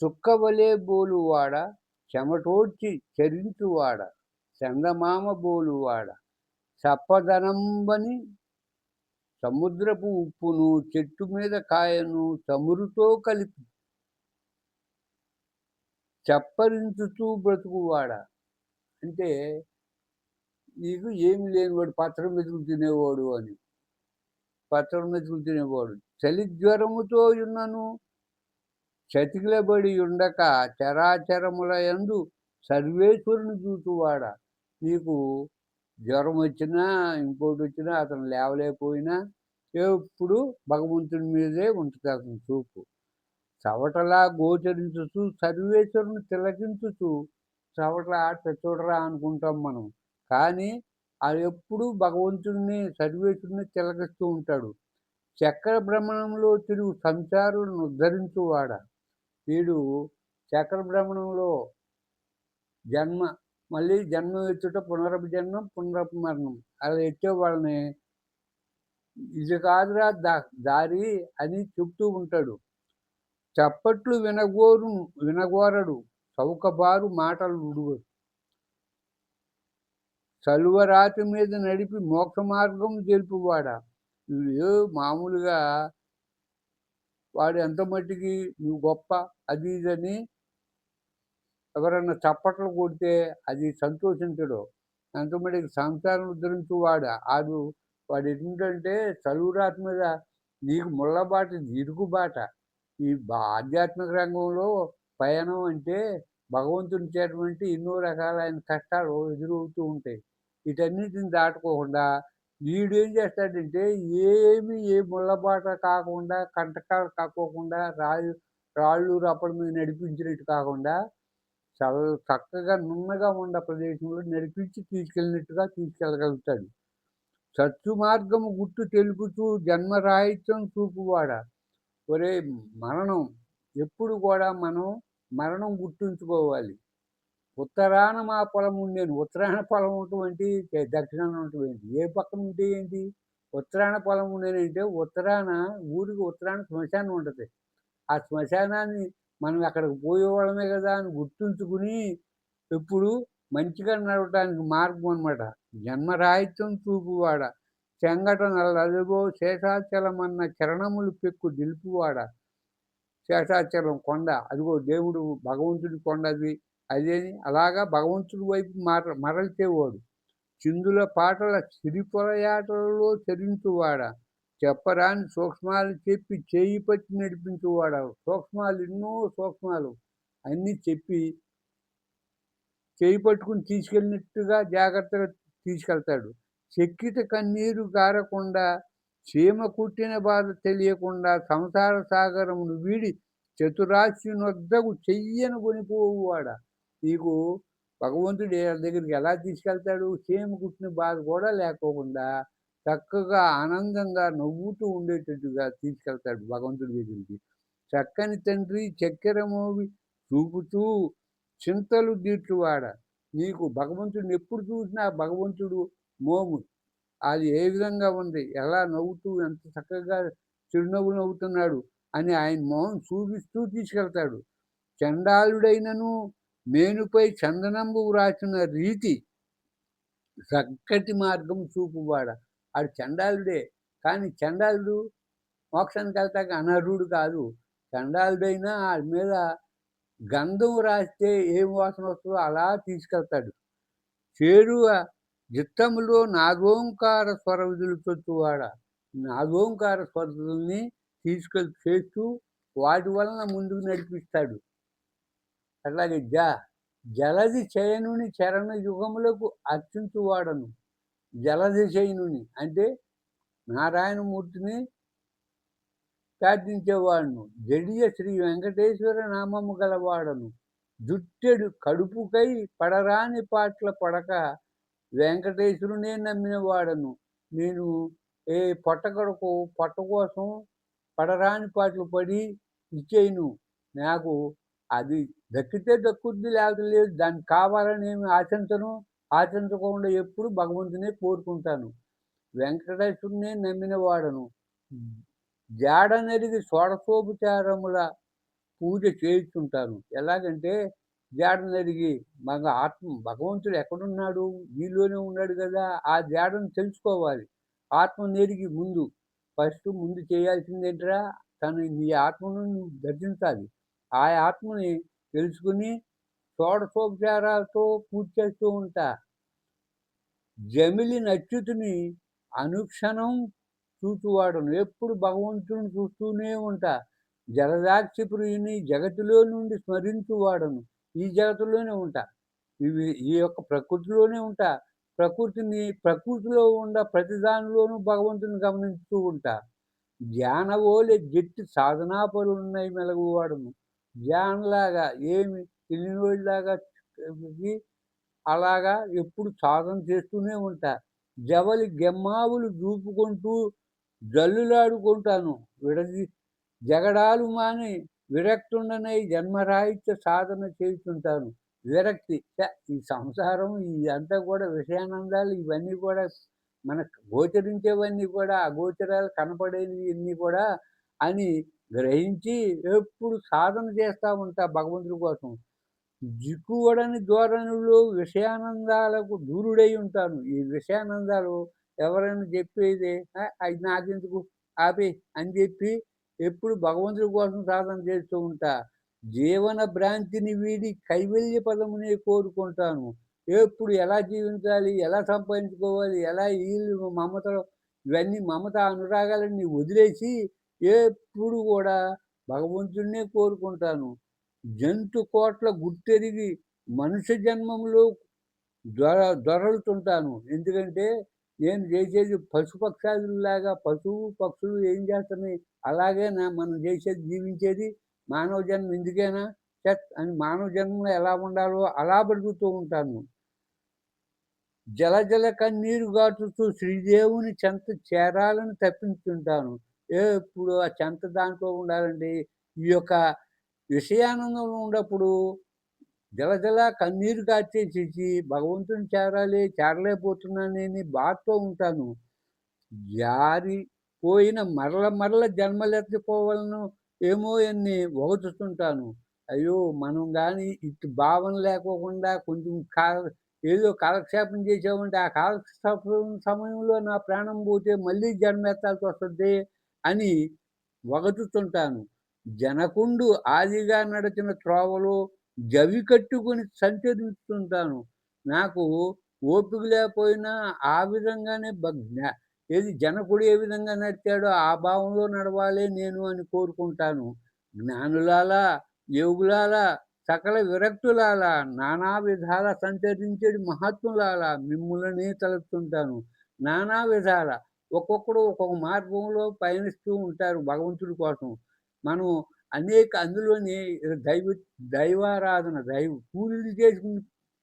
చుక్కవలే బోలువాడ చెమటోడ్చి చరించువాడ చందమామ బోలువాడ సప్పదనంబని సముద్రపు ఉప్పును చెట్టు మీద కాయను చమురుతో కలిపి చప్పరించుతూ బ్రతుకువాడ. అంటే నీకు ఏమి లేనివాడు పత్రం మెతుకులు తినేవాడు అని. పత్రం మెతుకులు తినేవాడు. చలి జ్వరముతో ఉన్నను చతికిలబడి ఉండక చరాచరముల యందు సర్వేశ్వరుని చూచువాడ. నీకు జ్వరం వచ్చినా ఇంకోటి వచ్చినా అతను లేవలేకపోయినా ఎప్పుడు భగవంతుని మీదే ఉంటుంది అతని చూపు. చవటలా గోచరించుతూ సర్వేశ్వరుని తిలకించుతూ ఆట చూడరా అనుకుంటాం మనం. కానీ అది ఎప్పుడు భగవంతుడిని సర్వేశ్వరుని తిలకిస్తూ ఉంటాడు. చక్ర భ్రమణంలో తిరుగు సంసారులను ఉద్ధరించువాడా. వీడు చక్రభ్రమణంలో జన్మ మళ్ళీ జన్మ ఎత్తుట పునరభిజన్మం పునరపమరణం అలా ఎత్తే వాళ్ళని ఇది కాదురా దా దారి అని చెప్తూ ఉంటాడు. చప్పట్లు వినగోరు వినగోరడు చౌకబారు మాటలు ఉడుగు సలువరాతి మీద నడిపి మోక్ష మార్గం తెలుపువాడ వీడు మామూలుగా వాడు ఎంత మట్టికి నువ్వు గొప్ప అది ఇదని ఎవరన్నా చప్పట్లు కొడితే అది సంతోషించడు. ఎంత మటుకు సంసారం ఉద్ధరించు వాడు. ఆడు వాడు ఏంటంటే చలువురాతి మీద నీకు ముళ్ళబాట ఇరుగుబాట ఈ ఆధ్యాత్మిక రంగంలో పయనం అంటే భగవంతుని చేటువంటి ఎన్నో రకాలైన కష్టాలు ఎదురవుతూ ఉంటాయి. వీటన్నిటిని దాటుకోకుండా వీడు ఏం చేస్తాడంటే ఏమి ఏ ముళ్ళబాట కాకుండా కంటకాలు కాకోకుండా రాళ్ళు రాళ్ళు రప్పల మీద నడిపించినట్టు కాకుండా చాలా చక్కగా నున్నగా ఉన్న ప్రదేశంలో నడిపించి తీసుకెళ్ళినట్టుగా తీసుకెళ్ళగలుగుతాడు. సత్సు మార్గము గుట్టు తెలుపుతూ జన్మరాహిత్యం చూపువాడ? ఒరే మరణం. ఎప్పుడు కూడా మనం మరణం గుర్తుంచుకోవాలి. ఉత్తరాన మా పొలం ఉండేది. ఉత్తరాన పొలం ఉన్నటువంటి దక్షిణాన ఉన్నటువంటి ఏ పక్కన ఉంటే ఏంటి? ఉత్తరాన పొలం ఉండేనంటే ఉత్తరాన ఊరికి ఉత్తరాన శ్మశానం ఉంటుంది. ఆ శ్మశానాన్ని మనం అక్కడికి పోయేవాళ్ళమే కదా అని గుర్తుంచుకుని ఎప్పుడు మంచిగా నడవటానికి మార్గం అనమాట జన్మరాహిత్యం చూపువాడ. చెంగట నల్లదిగో శేషాచలమన్న చరణములు పెక్కు నిలుపువాడ. శేషాచలం కొండ. అదిగో దేవుడు భగవంతుడి కొండ అది అదేని అలాగా భగవంతుడి వైపు మర మరల్చేవాడు. చిందుల పాటల సిరిపొలయాటలలో చరించువాడ. చెప్పరాని సూక్ష్మాలు చెప్పి చేయి పట్టి నడిపించువాడ. సూక్ష్మాలు ఎన్నో సూక్ష్మాలు. అన్నీ చెప్పి చేయి పట్టుకుని తీసుకెళ్ళినట్టుగా జాగ్రత్తగా తీసుకెళ్తాడు. చెక్కిత కన్నీరు గారకుండా చీమ కుట్టిన బాధ తెలియకుండా సంసార సాగరమును వీడి చతురాశ్యునొద్దకు చెయ్యను కొనిపోవువాడా. నీకు భగవంతుడు దగ్గరికి ఎలా తీసుకెళ్తాడు? సేమ్ కుట్టిన బాధ కూడా లేకోకుండా చక్కగా ఆనందంగా నవ్వుతూ ఉండేటట్టుగా తీసుకెళ్తాడు భగవంతుడి దగ్గరికి. చక్కని తండ్రి చక్కెర మోవి చూపుతూ చింతలు తీర్చువాడ. నీకు భగవంతుడిని ఎప్పుడు చూసినా భగవంతుడు మోము. అది ఏ విధంగా ఉంది? ఎలా నవ్వుతూ ఎంత చక్కగా చిరునవ్వు నవ్వుతున్నాడు అని ఆయన మోహం చూపిస్తూ తీసుకెళ్తాడు. చండాలుడైనను మేనుపై చందనంబు వ్రాసిన రీతి చక్కటి మార్గం చూపువాడ. ఆడు చండాలుడే. కానీ చండాలుడు మోక్షానికి వెళ్తాక అనర్హుడు కాదు. చండాలుడైనా ఆడి మీద గంధం రాస్తే ఏం వాసన వస్తుందో అలా తీసుకెళ్తాడు. చేరువ జిత్తములో నాదోంకార స్వర విధులతోవాడ నాదోంకార స్వరతుల్ని తీసుకెళ్ళి చేస్తూ వాటి వలన ముందుకు నడిపిస్తాడు. అట్లాగే జ జలది చేయనుని చరణ యుగములకు అర్చించువాడను. జలది చేయనుని అంటే నారాయణమూర్తిని ప్రార్థించేవాడును. జడియ శ్రీ వెంకటేశ్వర నామము గలవాడను. జుట్టెడు కడుపుకై పడరాని పాటల పడక వెంకటేశ్వరునే నమ్మినవాడను. నేను ఏ పొట్టకడకు పొట్ట కోసం పడరాని పాటలు పడి ఇచ్చేయను. నాకు అది దక్కితే దక్కుద్ది లేకపోతే లేదు దానికి కావాలని ఏమి ఆశించను ఆశించకుండా ఎప్పుడు భగవంతునే కోరుకుంటాను వెంకటేశ్వరునే నమ్మిన వాడను జాడ నెరిగి షోడశోపచారముల పూజ చేయించుంటాను ఎలాగంటే జాడను అడిగి మగ ఆత్మ భగవంతుడు ఎక్కడున్నాడు? నీలోనే ఉన్నాడు కదా ఆ జాడను తెలుసుకోవాలి. ఆత్మనెరిగి ముందు ఫస్ట్ ముందు చేయాల్సిందేంటిరా? తను నీ ఆత్మను దర్శించాలి. ఆ ఆత్మని తెలుసుకొని షోడశోపచారాలతో పూజ చేస్తూ ఉంటా. జమిలి నచ్యుతుని అనుక్షణం చూచువాడను. ఎప్పుడు భగవంతుని చూస్తూనే ఉంటా. జలదాక్షి ప్రియుని జగతిలో నుండి స్మరించువాడను. ఈ జగతిలోనే ఉంటా. ఇవి ఈ యొక్క ప్రకృతిలోనే ఉంటా. ప్రకృతిని ప్రకృతిలో ఉన్న ప్రతిదానిలోనూ భగవంతుని గమనిస్తూ ఉంటా. ధ్యానవోలె జట్టి సాధనాపరులున్నాయి మెలగువాడను. ధ్యానంలాగా ఏమి తెలియనివాడిలాగా అలాగా ఎప్పుడు సాధన చేస్తూనే ఉంటా. జవలి గెమ్మావులు జూపుకుంటూ జల్లులాడుకుంటాను. విడది జగడాలు మాని విరక్తుండనై జన్మరాహిత్య సాధన చేస్తుంటాను విరక్తి ఈ సంసారం ఇదంతా కూడా విషయానందాలు ఇవన్నీ కూడా మనకు గోచరించేవన్నీ కూడా అగోచరాలు కనపడేవి కనపడేవన్నీ కూడా అని గ్రహించి ఎప్పుడు సాధన చేస్తూ ఉంటా భగవంతుడి కోసం. జిక్కువడని ధోరణిలో విషయానందాలకు దూరుడై ఉంటాను. ఈ విషయానందాలు ఎవరైనా చెప్పేది అది నాకెందుకు ఆపి అని చెప్పి ఎప్పుడు భగవంతుడి కోసం సాధన చేస్తూ ఉంటా. జీవన భ్రాంతిని వీడి కైవల్య పదమునే కోరుకుంటాను. ఎప్పుడు ఎలా జీవించాలి? ఎలా సంపాదించుకోవాలి? ఎలా వీళ్ళు మమతలో ఇవన్నీ మమత అనురాగాలన్నీ వదిలేసి ఎప్పుడు కూడా భగవంతుడినే కోరుకుంటాను. జంతు కోట్ల గుర్తెరిగి మనుష్య జన్మంలో దొర దొరలుతుంటాను ఎందుకంటే నేను చేసేది పశుపక్షాదుల్లాగా పశువు, పక్షులు ఏం చేస్తున్నాయి? అలాగేనా మనం చేసేది జీవించేది? మానవ జన్మ ఎందుకైనా చెట్ అని మానవ జన్మలో ఎలా ఉండాలో అలా బ్రతుకుతూ ఉంటాను. జలజల కన్నీరు గాటుతూ శ్రీదేవుని చెంత చేరాలని తప్పించుంటాను. ఎప్పుడు ఆ చెంత దాంట్లో ఉండాలండి. ఈ యొక్క విషయానందంలో ఉన్నప్పుడు జలజల కన్నీరు కార్చేసేసి భగవంతుని చేరాలి, చేరలేకపోతున్నానని బాధతో ఉంటాను. జారిపోయిన మరల మరల జన్మలెత్తిపోవాలను ఏమో అని వగచుతుంటాను. అయ్యో! మనం కానీ ఇటు భావన లేకోకుండా కొంచెం కాల ఏదో కాలక్షేపం చేసామంటే ఆ కాలక్షేపం సమయంలో నా ప్రాణం పోతే మళ్ళీ జన్మెత్తాల్సొస్తది అని వగతుతుంటాను జనకుండు ఆదిగా నడిచిన త్రోవలో జవి కట్టుకొని సంచరిస్తుంటాను. నాకు ఓపిక లేకపోయినా ఆ విధంగానే బ ఏది జనకుడు ఏ విధంగా నడిచాడో ఆ భావంలో నడవాలి నేను అని కోరుకుంటాను. జ్ఞానులాలా యోగులాలా సకల విరక్తులాలా నానా విధాల సంచరించేది మహాత్ములాలా మిమ్ములనే తలుపుతుంటాను నానా విధాల ఒక్కొక్కడు ఒక్కొక్క మార్గంలో పయనిస్తూ ఉంటారు భగవంతుడి కోసం. మనం అనేక అందులోని దైవ దైవారాధన దైవ పూజలు చేసుకుని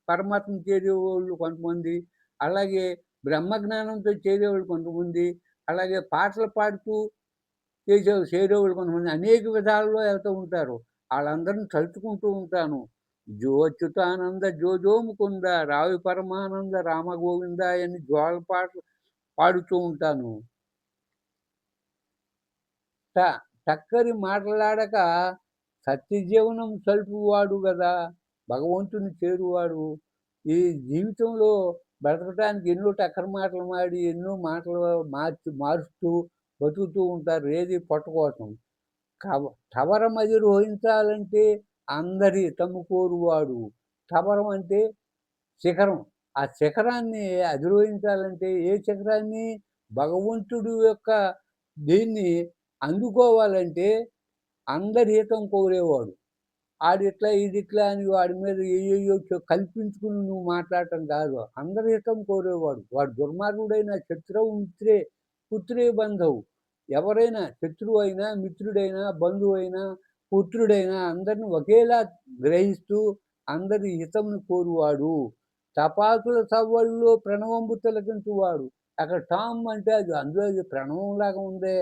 పరమాత్మ చేరేవాళ్ళు కొంతమంది. అలాగే బ్రహ్మజ్ఞానంతో చేరేవాళ్ళు కొంతమంది. అలాగే పాటలు పాడుతూ చేసే చేరేవాళ్ళు కొంతమంది. అనేక విధాలలో వెళ్తూ ఉంటారు. వాళ్ళందరిని తలుచుకుంటూ ఉంటాను. జో అచ్యుతానంద జో రావి పరమానంద రామగోవింద అని జోల పాటలు పాడుతూ ఉంటాను. ట టక్కరి మాట్లాడక సత్యజీవనం సలుపువాడు కదా భగవంతుని చేరువాడు. ఈ జీవితంలో బ్రతకటానికి ఎన్నో టక్కర మాటలు మాడి, ఎన్నో మాటలు మార్చి మారుస్తూ బతుకుతూ ఉంటారు. ఏది పొట్ట కోసం. కవ అధిరోహించాలంటే అందరి హితము కోరువాడు. టవరం అంటే శిఖరం. ఆ శిఖరాన్ని అధిరోహించాలంటే ఏ శిఖరాన్ని? భగవంతుడు యొక్క దీన్ని అందుకోవాలంటే అందరి హితం కోరేవాడు. ఆడిట్లా, ఈడిట్లా అని వాడి మీద ఏయో కల్పించుకుని నువ్వు మాట్లాడటం కాదు. అందరి హితం కోరేవాడు. వాడు దుర్మార్గుడైన శత్రువు మిత్రే పుత్రే బంధవు. ఎవరైనా శత్రువు అయినా మిత్రుడైనా, బంధువైనా, పుత్రుడైనా అందరిని ఒకేలా గ్రహిస్తూ అందరి హితమును కోరువాడు. తపాసుల సవ్వళ్ళు ప్రణవంబు తిలకించువాడు. అక్కడ టామ్ అంటే అది అందులో అది ప్రణవంలాగా ఉందే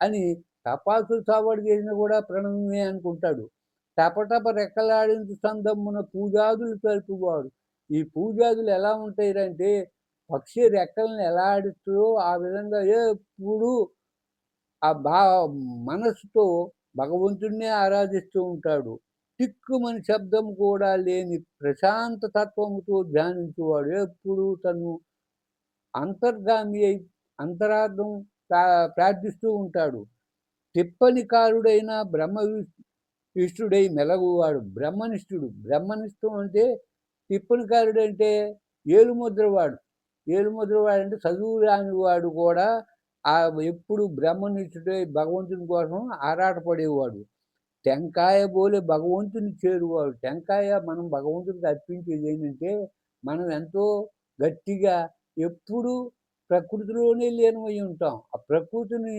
అని తపాసుల సవ్వడి చేసిన కూడా ప్రణవమే అనుకుంటాడు. టపటప రెక్కలాడించు సందమ్మున పూజాదులు సలుపువాడు. ఈ పూజాదులు ఎలా ఉంటాయంటే పక్షి రెక్కలను ఎలా ఆడిస్తుందో ఆ విధంగా ఎప్పుడు ఆ భా మనస్సుతో భగవంతుడినే ఆరాధిస్తూ ఉంటాడు. టిక్కుమని శబ్దం కూడా లేని ప్రశాంత తత్వముతో ధ్యానించేవాడు ఎప్పుడు తను అంతర్గామి అయి అంతరార్థం ప్రా ప్రార్థిస్తూ ఉంటాడు. తిప్పనికారుడైన బ్రహ్మ ఇష్టుడై మెలగువాడు బ్రహ్మనిష్ఠుడు. బ్రహ్మనిష్టం అంటే తిప్పనికారుడు అంటే ఏలుముద్రవాడు. ఏలుముద్రవాడంటే చదువు రాని వాడు కూడా ఆ ఎప్పుడు బ్రహ్మనిష్ఠుడై భగవంతుని కోసం ఆరాటపడేవాడు. టెంకాయ బోలే భగవంతుని చేరువాడు. టెంకాయ మనం భగవంతుడికి అర్పించేది ఏంటంటే, మనం ఎంతో గట్టిగా ఎప్పుడూ ప్రకృతిలోనే లీనమై ఉంటాం. ఆ ప్రకృతిని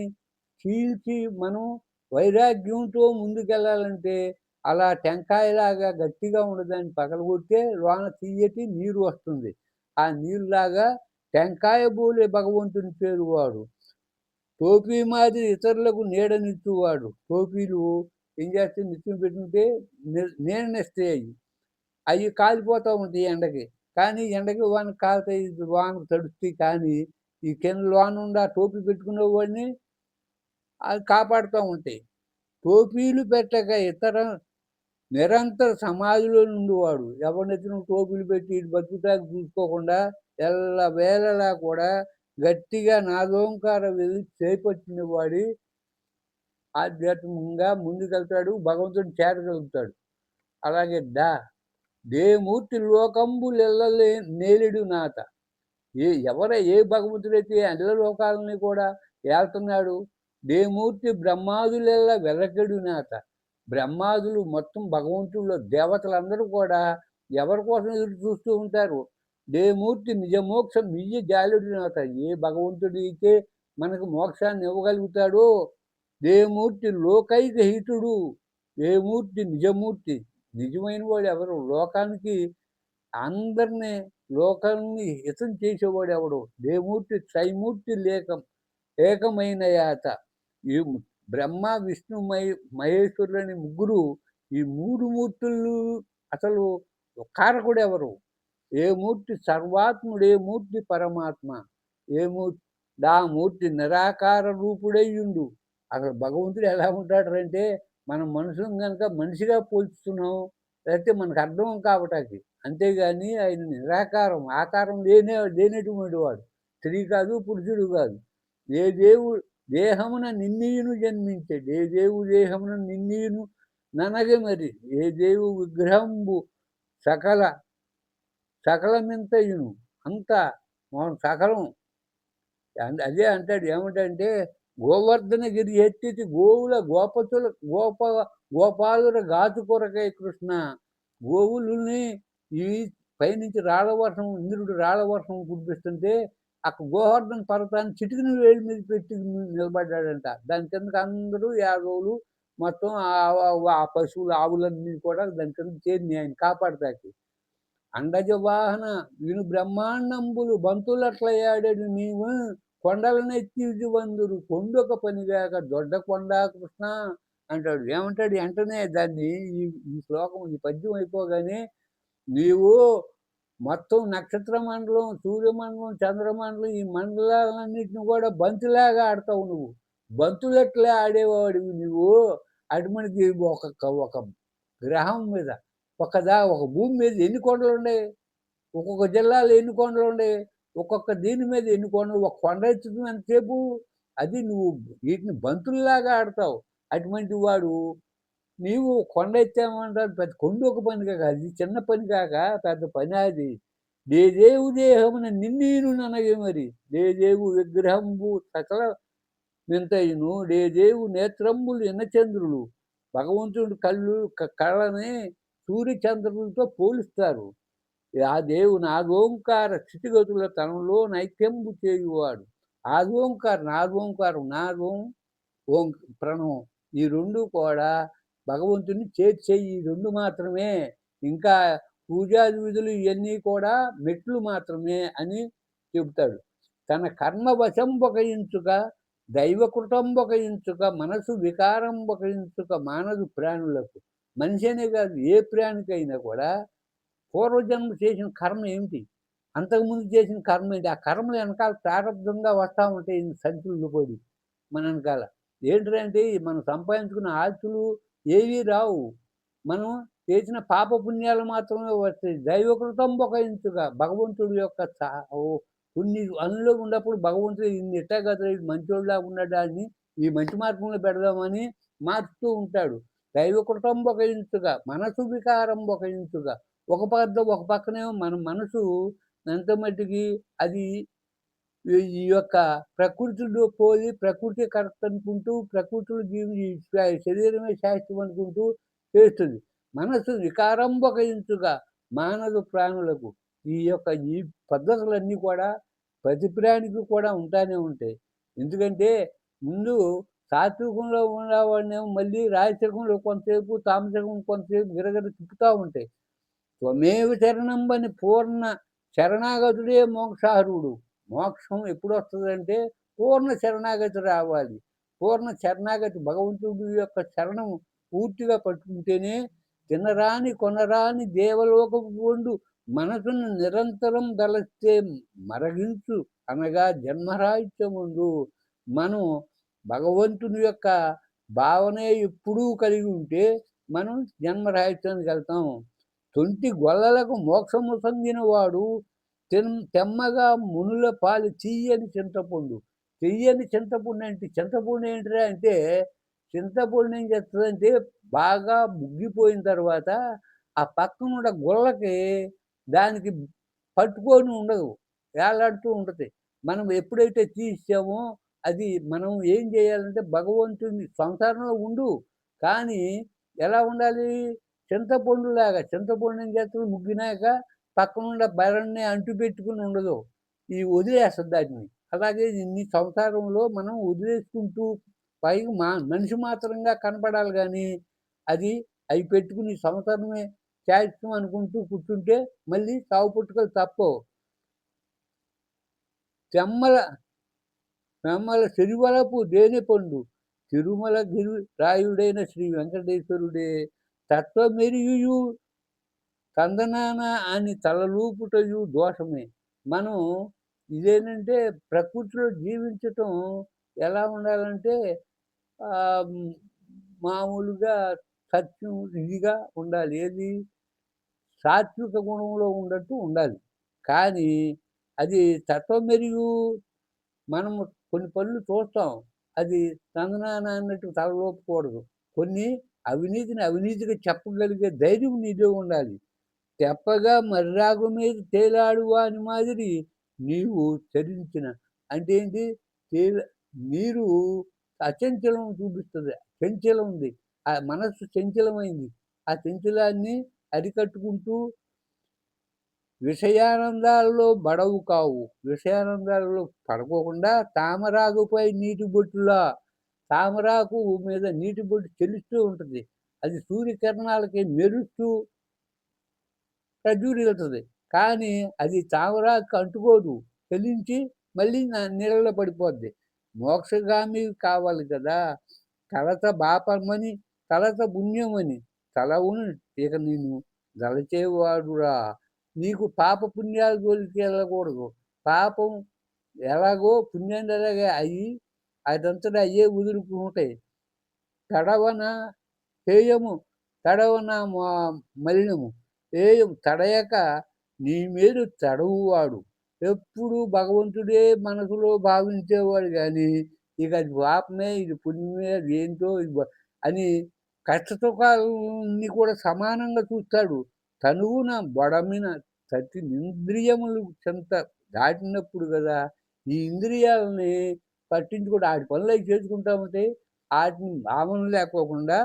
చీల్చి మనం వైరాగ్యంతో ముందుకెళ్ళాలంటే, అలా టెంకాయలాగా గట్టిగా ఉండదాన్ని పగలగొడితే లోన తీయటి నీరు వస్తుంది. ఆ నీరులాగా టెంకాయ బోలే భగవంతుని చేరువాడు. టోపీ మాదిరి ఇతరులకు నీడనిచ్చువాడు. టోపీలు ఏం చేస్తే నిత్యం పెట్టుకుంటే ని నీడనిస్తాయి అవి అవి కాలిపోతూ ఉంటాయి ఎండకి. కానీ ఎండకి వానకి కాలుతాయి. వాన తడుస్తాయి కానీ, ఈ కింద లోనుండి ఆ టోపీ పెట్టుకునేవాడిని అవి కాపాడుతూ ఉంటాయి. టోపీలు పెట్టక ఇతర నిరంతర సమాధిలో ఉండేవాడు ఎవరినెత్తిన టోపీలు పెట్టి ఈడు బతుకుతాకి చూసుకోకుండా ఎల్లవేళలా కూడా గట్టిగా నాదోంకార వెళ్ళి చేపట్టిన వాడి ఆధ్యాత్మికంగా ముందుకెళ్తాడు. భగవంతుడిని చేరగలుగుతాడు. అలాగే దా దేమూర్తి లోకంబులెల్లలే నేలెడు నాత ఏ ఎవర ఏ భగవంతుడైతే అల్ల లోకాలని కూడా ఏళ్తున్నాడు దేమూర్తి బ్రహ్మాదులెల్ల వెలకడు నాత బ్రహ్మాదులు మొత్తం భగవంతుల్లో దేవతలందరూ కూడా ఎవరి కోసం ఎదురు చూస్తూ ఉంటారు. దేమూర్తి నిజమోక్షం నిజ జాలుడు నాత ఏ భగవంతుడైతే మనకు మోక్షాన్ని ఇవ్వగలుగుతాడో, దేవమూర్తి లోకైక హితుడు. దేమూర్తి నిజమూర్తి. నిజమైన వాడు ఎవరు? లోకానికి అందరిని లోకాన్ని హితం చేసేవాడెవడు? దేమూర్తి త్రైమూర్తి లేకం ఏకమైన యాత. ఈ బ్రహ్మ, విష్ణు, మహే మహేశ్వరులని ముగ్గురు ఈ మూడు మూర్తులు అసలు కారకుడెవరు? ఏ మూర్తి సర్వాత్ముడు, ఏ మూర్తి పరమాత్మ. ఏ మూర్తి దా మూర్తి నిరాకార రూపుడయ్యుండు. అక్కడ భగవంతుడు ఎలా ఉంటాడంటే, మనం మనుషులను కనుక మనిషిగా పోల్చుతున్నాం. లేకపోతే మనకు అర్థం కావటానికి. అంతేగాని ఆయన నిరాకారం, ఆకారం లేనే లేనటువంటి వాడు. స్త్రీ కాదు, పురుషుడు కాదు. ఏ దేవుడు దేహమున నిన్నీయును జన్మించాడు ఏ దేవు దేహమున నిన్నీయును ననగె మరి. ఏ దేవు విగ్రహంబు సకల సకలమింతయును. అంతా మనం సకలం. అండ్ అదే అంటాడు ఏమిటంటే, గోవర్ధనగిరి ఎత్తితి గోవుల గోపతుల గోప గోపాలుల గాతు కొరకై కృష్ణ. గోవులని ఈ పైనుంచి రాళ్ళ వర్షం ఇంద్రుడు రాళ్ళ వర్షం కురిపిస్తుంటే, అక్కడ గోవర్ధన పర్వతాన్ని చిటికిన వేడి మీద పెట్టి నిలబడ్డాడంట. దాని కిందకి అందరూ యాదవులు మొత్తం ఆ పశువులు, ఆవులన్నీ కూడా దాని కింద చేరింది ఆయన కాపాడతాకి. అండజ వాహన విను బ్రహ్మాండంబులు బంతులట్లయాడెడు నీవు కొండలనెత్తి వందురు కొండొక పనిగాక దొడ్డ కొండ కృష్ణ అంటాడు. ఏమంటాడు వెంటనే దాన్ని ఈ ఈ శ్లోకం ఈ పద్యం అయిపోగానే నీవు మొత్తం నక్షత్ర మండలం, సూర్యమండలం, చంద్రమండలం ఈ మండలాలన్నిటిని కూడా బంతిలాగా ఆడతావు నువ్వు. బంతులెట్లా ఆడేవాడివి నువ్వు. అటుమనికి ఒక ఒక గ్రహం మీద ఒకదా ఒక భూమి మీద ఎన్ని కొండలున్నాయి? ఒక్కొక్క జిల్లాలో ఎన్ని కొండలు ఉన్నాయి ఒక్కొక్క దీని మీద ఎన్ని కొండలు ఒక కొండ ఎత్తుతుంది ఎంతసేపు? అది నువ్వు వీటిని బంతుల్లాగా ఆడతావు. అటువంటి వాడు నీవు కొండ ఎత్తామంటారు పెద్ద కొండ ఒక పని కాక అది చిన్న పని కాక పెద్ద పని అది. దేదేవు దేహమున నిన్నీను ననగె మరి. దేదేవు విగ్రహంబు సకల వింతయును దేదేవు నేత్రంబులు ఇనచంద్రులు. భగవంతుడి కళ్ళు కళ్ళని సూర్యచంద్రులతో పోలుస్తారు. ఆ దేవుని నాగోంకార స్థితిగతుల తనలో నైత్యంబు చేయువాడు. ఆదోంకార నాదోంకారం నాదోం ఓం ప్రణవం. ఈ రెండు కూడా భగవంతుని చేర్చేయి ఈ రెండు మాత్రమే. ఇంకా పూజాది విధులు ఇవన్నీ కూడా మెట్లు మాత్రమే అని చెబుతాడు. తన కర్మ వశంబొకయించుక దైవకృతంబొకయించుక మనసు వికారంబొకయించుక మానదు ప్రాణులకు. మనిషి అనే కాదు ఏ ప్రాణికైనా కూడా పూర్వజన్మ చేసిన కర్మ ఏమిటి? అంతకుముందు చేసిన కర్మ ఏంటి? ఆ కర్మలు వెనకాల ప్రారంభంగా వస్తూ ఉంటాయి సంచులు పడి మన వెనకాల. ఏంటంటే మనం సంపాదించుకున్న ఆస్తులు ఏవీ రావు. మనం చేసిన పాప పుణ్యాలు మాత్రమే వస్తాయి. దైవకృతం బొకయించుగా భగవంతుడి యొక్క సా కొన్ని అందులో ఉన్నప్పుడు భగవంతుడు ఇన్ని ఇట్టా కదా ఈడు మంచోడిలాగా అని ఈ మంచి మార్గంలో పెడదామని మారుస్తూ ఉంటాడు. దైవకృతం బొకయించుగా మనసు వికారం బొకయించుగా ఒక పక్క ఒక పక్కనేమో మన మనసు ఎంత మట్టికి అది ఈ యొక్క ప్రకృతిలో పోలి ప్రకృతి కరెక్ట్ అనుకుంటూ ప్రకృతిలో జీవి శరీరమే శాస్త్రం అనుకుంటూ చేస్తుంది. మనసు వికారంబొకయించుగా మానవ ప్రాణులకు. ఈ యొక్క ఈ పద్ధతులన్నీ కూడా ప్రతి ప్రాణికి కూడా ఉంటానే ఉంటాయి. ఎందుకంటే ముందు సాత్వికంలో ఉన్నవాడినేమో మళ్ళీ రాజసికంలో కొంతసేపు, తామసకం కొంతసేపు గిరగిర తిప్పుతూ ఉంటాయి. త్వమేవి శరణంబని పూర్ణ శరణాగతుడే మోక్షార్హుడు. మోక్షం ఎప్పుడొస్తదంటే పూర్ణ శరణాగతి రావాలి. పూర్ణ శరణాగతి భగవంతుడి యొక్క శరణం పూర్తిగా పట్టుకుంటేనే తినరాని కొనరాని దేవలోకపు పొండు మనసును నిరంతరం దలస్తే మరగించు అనగా జన్మరాహిత్యముందు. మనం భగవంతుని యొక్క భావనే ఎప్పుడూ కలిగి ఉంటే మనం జన్మరాహిత్యానికెళ్తాం. తొంటి గొల్లలకు మోక్షము సంగినవాడు తెన్ తెమ్మగా మునుల పాలు తియ్యని చింతపండు. తియ్యని చింతపండు అంటే చింతపండు ఏంటిరా అంటే చింతపండు ఏం చేస్తుందంటే బాగా ముగ్గిపోయిన తర్వాత ఆ పక్కనున్న గుల్లకి దానికి పట్టుకొని ఉండదు. వేలాడుతూ ఉంటుంది మనం ఎప్పుడైతే తీసామో అది మనం ఏం చేయాలంటే భగవంతుని సంసారంలో ఉండు. కానీ ఎలా ఉండాలి? చింతపండులాగా చింతపండు ఏం చేస్తది ముగ్గినాక పక్కనున్న అంటు పెట్టుకుని ఉండదు. ఈ వదిలేస్తుంది దాన్ని. అలాగే నీ సంసారంలో మనం వదిలేసుకుంటూ పైకి మా మనిషి మాత్రంగా కనపడాలి కానీ అది అవి పెట్టుకుని సంసారమే చేస్తాం అనుకుంటూ కూర్చుంటే మళ్ళీ చావు పుట్టుకలు తప్పవు. తెమ్మల తెమ్మల సిరివలపు దేనెపండు తిరుమల గిరి రాయుడైన శ్రీ వెంకటేశ్వరుడే తత్వమెరిగియు కందనాన అని తలలూపుటయు దోషమే. మనం ఇదేంటంటే ప్రకృతిలో జీవించటం ఎలా ఉండాలంటే మామూలుగా సత్యం ఇదిగా ఉండాలి. ఏది? సాత్విక గుణంలో ఉన్నట్టు ఉండాలి. కానీ అది తత్వమెరుగు మనము కొన్ని పనులు చూస్తాం. అది చందనాన అన్నట్టు తలలోపకూడదు కొన్ని అవినీతిని అవినీతిగా చెప్పగలిగే ధైర్యం నీలో ఉండాలి. తెప్పగా మర్రాగు మీద తేలాడు వాని మాదిరి నీవు చరించిన అంటే ఏంటి? తేల నీరు అచంచలం చూపిస్తుంది చంచలం ఉంది. ఆ మనస్సు చంచలమైంది. ఆ చంచలాన్ని అరికట్టుకుంటూ విషయానందాలలో బడవు కావు. విషయానందాలలో పడుకోకుండా తామరాగుపై నీటి బొట్టులా తామరాకు మీద నీటి బొడ్డు చెలుస్తూ ఉంటుంది అది సూర్యకిరణాలకి మెరుస్తూ ప్రజ్వరిల్లుతది. కానీ అది తామరాకు అంటుకోదు. చలించి మళ్ళీ నీళ్ళలో పడిపోద్ది. మోక్షగామి కావాలి కదా! తలత బాపమని తలత పుణ్యమని తలవును ఇక నేను దలచేవాడురా! నీకు పాప పుణ్యాలు జోలికి వెళ్ళకూడదు. పాపం ఎలాగో పుణ్యం ఎలాగే అయ్యి అదంతట అయ్యే ఉదురుకుంటాయి తడవన హేయము తడవన మా మలినము. హేయం తడయక నీ మీద తడవువాడు. ఎప్పుడూ భగవంతుడే మనసులో భావించేవాడు కానీ ఇక అది పాపమే, ఇది పుణ్యమే, అది ఏంటో ఇది అని కష్టసుఖాలని కూడా సమానంగా చూస్తాడు. తనువున బొడమిన తట్టి ఇంద్రియములు చెంత దాటినప్పుడు కదా ఈ ఇంద్రియాలని పట్టించుకోడు. ఆడి పనులు అవి చేసుకుంటామంటే ఆటిని భావన లేకోకుండా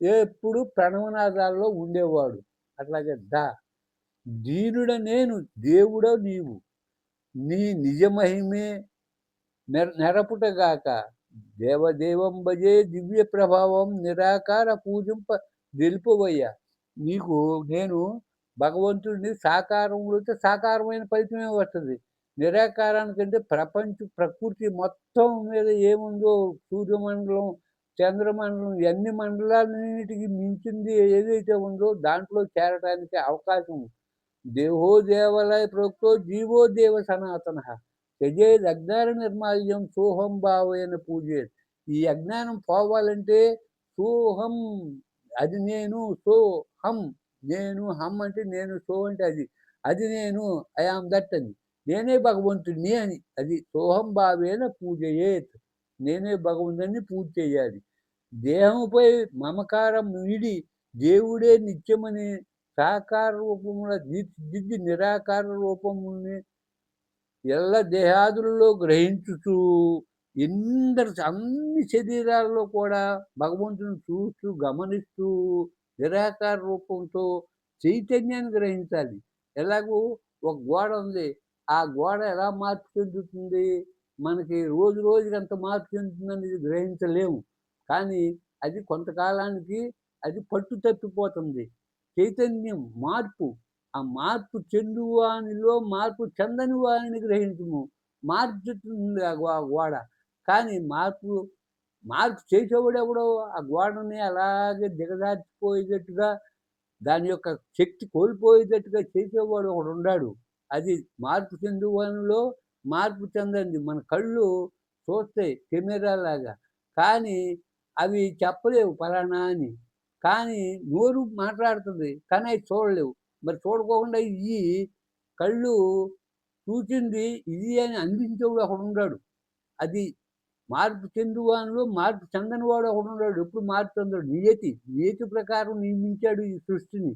ఎప్పుడు ప్రణవనాదాల్లో ఉండేవాడు. అట్లాగే దా దీనుడ నేను దేవుడ నీవు. నీ నిజమహిమే నెర నెరపుటగాక దేవదేవం భజే దివ్య ప్రభావం నిరాకార పూజింప నిలుపవయ్యా. నీకు నేను భగవంతుడిని సాకారంలో సాకారమైన ఫలితమే వస్తుంది నిరాకారానికంటే ప్రపంచ ప్రకృతి మొత్తం మీద ఏముందో సూర్యమండలం, చంద్రమండలం ఎన్ని మండలాలన్నిటికి మించింది ఏదైతే ఉందో దాంట్లో చేరటానికి అవకాశం ఉంది. దేహో దేవాలయ ప్రోక్తో జీవో దేవ సనాతన. త్యజేద్ అజ్ఞాన నిర్మాల్యం సోహం భావైన పూజ ఈ అజ్ఞానం పోవాలంటే సోహం అది నేను సో హం నేను హమ్ అంటే నేను సో అంటే అది. అది నేను ఐ ఆమ్ దట్ అని. నేనే భగవంతుడిని అని. అది సోహం భావేన పూజయేత్. నేనే భగవంతుడిని పూజ చేయాలి. దేహంపై మమకారం వీడి దేవుడే నిత్యమని సాకార రూపంలో తీర్చిదిద్ది నిరాకార రూపముని ఎల్ల దేహాదులలో గ్రహించుతూ ఎందరు అన్ని శరీరాల్లో కూడా భగవంతుని చూస్తూ గమనిస్తూ నిరాకార రూపంతో చైతన్యాన్ని గ్రహించాలి. ఎలాగూ ఒక గోడ ఉంది. ఆ గోడ ఎలా మార్పు చెందుతుంది? మనకి రోజు రోజుకి ఎంత మార్పు చెందుతుందనేది గ్రహించలేము. కానీ అది కొంతకాలానికి అది పట్టు తప్పిపోతుంది. చైతన్యం మార్పు. ఆ మార్పు చెందు వానిలో మార్పు చెందని వారిని గ్రహించము. మార్చుతుంది ఆ గోడ. కానీ మార్పు మార్పు చేసేవాడెవడో ఆ గోడని అలాగే దిగజార్చిపోయేటట్టుగా దాని యొక్క శక్తి కోల్పోయేటట్టుగా చేసేవాడు ఒకడు ఉన్నాడు అది మార్పు చెందువనులో మార్పు చెందండి మన కళ్ళు చూస్తాయి కెమెరా లాగా. కానీ అవి చెప్పలేవు పలానా అని. కానీ నోరు మాట్లాడుతుంది. కానీ అవి చూడలేవు. మరి చూడకోకుండా ఇది కళ్ళు చూచింది ఇది అని అందించేవాడు ఒకడు ఉన్నాడు అది మార్పు చెందువానిలో మార్పు చెందని వాడు ఒకడు ఉన్నాడు ఎప్పుడు మార్పు చెందాడు? నియతి నియతి ప్రకారం నియమించాడు ఈ సృష్టిని.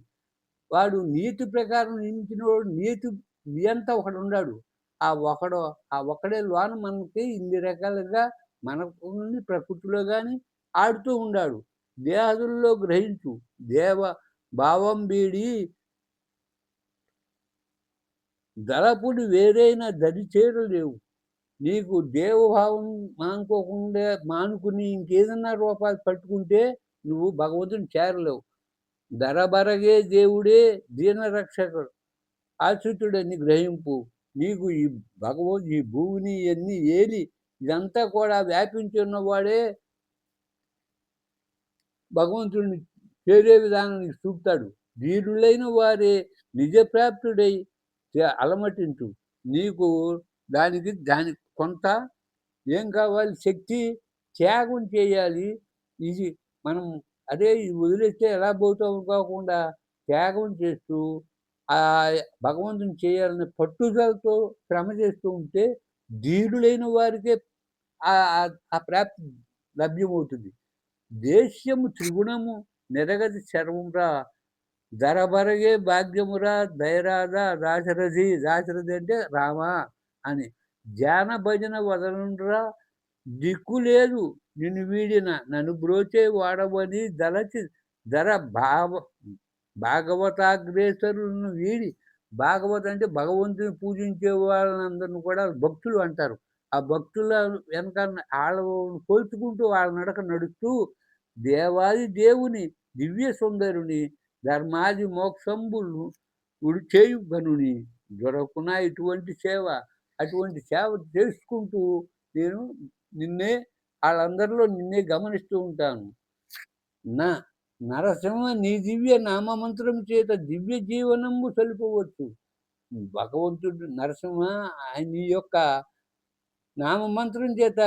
వాడు నీతి ప్రకారం నియమించిన వాడు నీతి నియంత ఒకడు ఉన్నాడు ఆ ఒకడు ఆ ఒక్కడే లోన మనకి ఇన్ని రకాలుగా మనకు ప్రకృతిలో కానీ ఆడుతూ ఉన్నాడు దేహదుల్లో గ్రహించు. దేవ భావం బీడి దళపుడి వేరైన దరిచేరలేవు నీకు దేవభావం మానుకోకుండా మానుకుని ఇంకేదన్నా రూపాలు పట్టుకుంటే నువ్వు భగవంతుని చేరలేవు. ధరబరగే దేవుడే దీనరక్షకుడు. ఆశ్రితుడని గ్రహింపు. నీకు ఈ భగవద్ ఈ భూమిని ఇవన్నీ ఏలి ఇదంతా కూడా వ్యాపించి ఉన్నవాడే భగవంతుడిని చేరే విధానానికి చూపుతాడు. ధీరులైన వారే నిజప్రాప్తుడై అలమటించు. నీకు దానికి దాని కొంత ఏం కావాలి? శక్తి త్యాగం చేయాలి. ఇది మనం అదే వదిలేస్తే ఎలా పోతాం? కాకుండా త్యాగం చేస్తూ ఆ భగవంతుని చేయాలని పట్టుదలతో శ్రమ చేస్తూ ఉంటే ధీరులైన వారికే ఆ ప్రాప్తి లభ్యమవుతుంది. దేశ్యము త్రిగుణము నిరగతి శర్మంరా ధరబరగే భాగ్యమురా దయరాధ దాశరథి దాశరథి అంటే రామా అని. ధ్యాన భజన వదలనురా దిక్కు లేదు నిన్ను వీడిన నన్ను బ్రోచే వాడవని దళచి ధర భావ భాగవతాగ్రేసరులను వీడి భాగవత అంటే భగవంతుని పూజించే వాళ్ళందరిని కూడా భక్తులు అంటారు. ఆ భక్తుల వెనక వాళ్ళని కోల్చుకుంటూ వాళ్ళ నడక నడుస్తూ దేవాది దేవుని దివ్య సుందరుని ధర్మాది మోక్షంబులు చేయు గనుని దొరకున ఇటువంటి సేవ అటువంటి సేవ చేసుకుంటూ నేను నిన్నే వాళ్ళందరిలో నిన్నే గమనిస్తూ ఉంటాను. నా నరసింహ నీ దివ్య నామమంత్రం చేత దివ్య జీవనము సలిపవచ్చు. భగవంతుడు నరసింహ నీ యొక్క నామమంత్రం చేత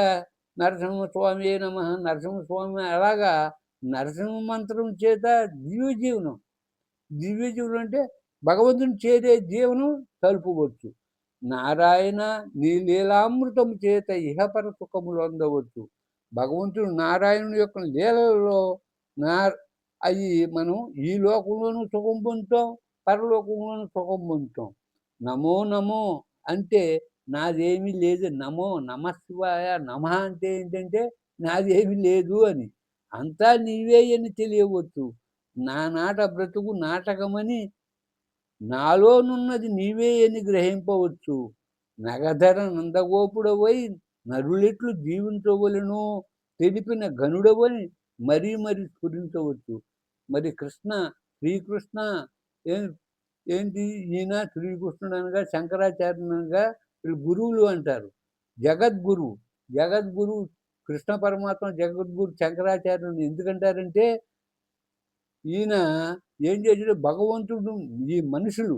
నరసింహస్వామి నమ నరసింహస్వామి అలాగా నరసింహ మంత్రం చేత దివ్య జీవనం. దివ్య జీవనం అంటే భగవంతుని చేరే జీవనం కలుపువచ్చు నారాయణ నీ లీలామృతం చేత ఇహపర సుఖములు అందవచ్చు. భగవంతుడు నారాయణుని యొక్క లీలలో నా అవి మనం ఈ లోకంలోనూ సుఖం పొందుతాం పరలోకంలోనూ సుఖం పొందుతాం. నమో నమో అంటే నాదేమీ లేదు. నమో నమశివాయ నమ అంటే ఏంటంటే నాదేమీ లేదు అని. అంతా నీవే అని తెలియవచ్చు. నా నాట బ్రతుకు నాటకమని నాలోనున్నది నీవే అని గ్రహింపవచ్చు. నగధర నందగోపుడవై నరులెట్లు జీవించవలను తెలిపిన గనుడవని మరీ మరీ స్ఫురించవచ్చు. మరి కృష్ణ శ్రీకృష్ణ ఏంటి ఈయన శ్రీకృష్ణుడు అనగా శంకరాచార్యుడు అనగా వీళ్ళు గురువులు అంటారు జగద్గురు జగద్గురు కృష్ణ పరమాత్మ జగద్గురు శంకరాచార్యుని ఎందుకంటారంటే ఈయన ఏం చేసాడు భగవంతుడు ఈ మనుషులు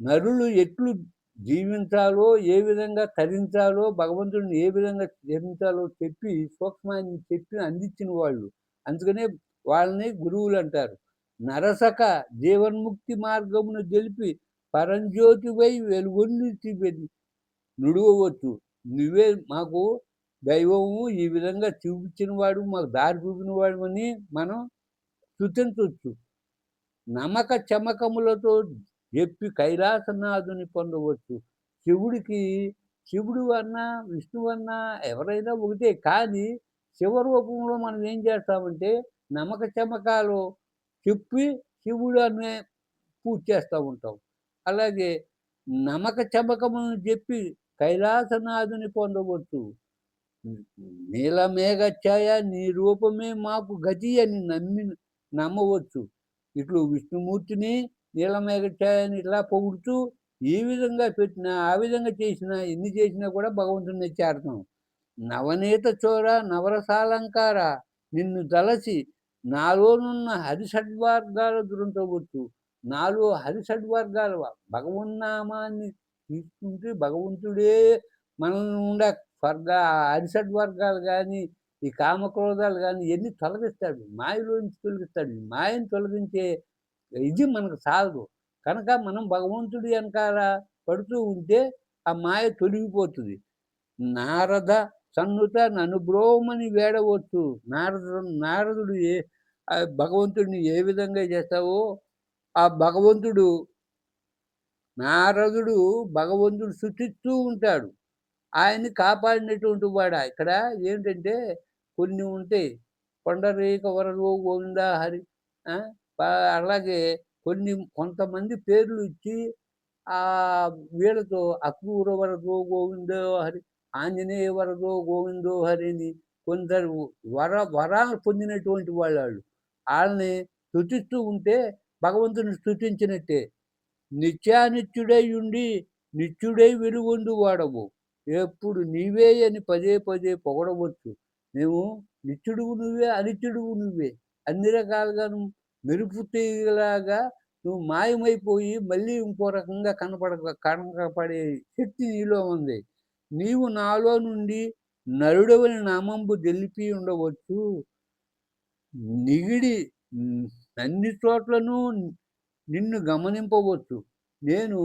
నరులు ఎట్లు జీవించాలో, ఏ విధంగా తరించాలో, భగవంతుడిని ఏ విధంగా తరించాలో చెప్పి సూక్ష్మాన్ని చెప్పి అందించిన వాళ్ళు. అందుకనే వాళ్ళని గురువులంటారు. నరసక జీవన్ముక్తి మార్గమును గెలిపి పరంజ్యోతివై వెలుగొందితివని నుడవవచ్చు. నువ్వే మాకు దైవము ఈ విధంగా చూపించిన వాడు, మాకు దారి చూపిన వాడివని మనం స్థుతించవచ్చు నమ్మక చమకములతో చెప్పి కైలాసనాథుని పొందవచ్చు. శివుడికి శివుడు అన్నా, విష్ణువన్నా ఎవరైనా ఒకటే. కానీ శివరూపంలో మనం ఏం చేస్తామంటే నమక చమకాలు చెప్పి శివుడు అనే పూజ చేస్తూ ఉంటాం. అలాగే నమక చమకములను చెప్పి కైలాసనాథుని పొందవచ్చు. నీలమేఘఛాయ నీ రూపమే మాకు గతి అని నమ్మి నమ్మవచ్చు. ఇట్లు విష్ణుమూర్తిని, నీలమేఘఛాయని ఇట్లా పొగుడుతూ ఏ విధంగా పెట్టినా, ఆ విధంగా చేసినా, ఎన్ని చేసినా కూడా భగవంతుడిని చేరతాం. నవనీత చోర నవరసాలంకార నిన్ను తలచి నాలోనున్న హరిషడ్వర్గాలు దృంచవచ్చు. నాలో హరిషడ్వర్గాలు భగవన్నామాన్ని తీసుకుంటే భగవంతుడే మనల్ని ఉండ స్వర్గ హరిషడ్వర్గాలు కానీ ఈ కామక్రోధాలు కానీ ఎన్ని తొలగిస్తాడు. మాయలోంచి తొలగిస్తాడు. మాయను తొలగించే ఇది మనకు సాగదు కనుక మనం భగవంతుడి వెనకాల పడుతూ ఉంటే ఆ మాయ తొలగిపోతుంది నారద సన్నుత నన్ను బ్రోమని వేడవచ్చు. నారదు నారదుడు ఏ భగవంతుడిని ఏ విధంగా చేస్తావో ఆ భగవంతుడు నారదుడు భగవంతుడు శుచిస్తూ ఉంటాడు. ఆయన్ని కాపాడినటువంటి వాడ ఇక్కడ ఏంటంటే కొన్ని ఉంటాయి. పొండరీక వరలో గోవిందా హరి అలాగే కొన్ని కొంతమంది పేర్లు ఇచ్చి ఆ వీళ్ళతో అక్రూర వరదో గోవిందో హరి, ఆంజనేయ వరదో గోవిందో హరిని కొందరు వర వరాలు పొందినటువంటి వాళ్ళు వాళ్ళని స్థుతిస్తూ ఉంటే భగవంతుని స్థుతించినట్టే నిత్యానిత్యుడై ఉండి నిత్యుడై వెలుగొందు వాడవు. ఎప్పుడు నీవే అని పదే పదే పొగడవచ్చు. మేము నిత్యుడువు నువ్వే, అనిత్యుడువు నువ్వే. అన్ని రకాలుగాను మెరుపు తీగలాగా నువ్వు మాయమైపోయి మళ్ళీ ఇంకో రకంగా కనపడ కనపడే శక్తి నీలో ఉంది. నీవు నాలో నుండి నరుడవని నామంబు దెలిపి ఉండవచ్చు. నిగిడి అన్ని చోట్లను నిన్ను గమనింపవచ్చు. నేను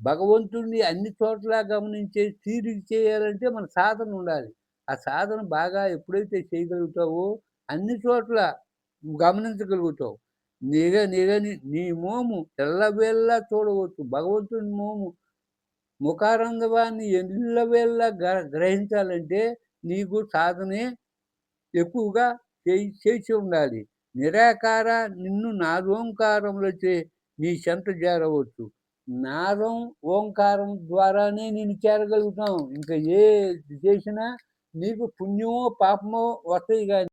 భగవంతుడిని అన్ని చోట్ల గమనించే తీరుగ చేయాలంటే మన సాధన ఉండాలి. ఆ సాధన బాగా ఎప్పుడైతే చేయగలుగుతావో అన్ని చోట్ల గమనించగలుగుతావు. నిగ నిగని నీ మోము ఎల్లవేళలా చూడవచ్చు. భగవంతుని మోము ముఖారంధవాన్ని ఎల్లవేళ్ళ గ్ర గ్రహించాలంటే నీకు సాధనే ఎక్కువగా చేయి చేసి ఉండాలి. నిరాకార నిన్ను నాదోంకారంలో చే నీ చెంత చేరవచ్చు. నాదం, ఓంకారం ద్వారానే నేను చేరగలుగుతాం. ఇంకా ఏ చేసినా నీకు పుణ్యమో, పాపమో వస్తాయి కానీ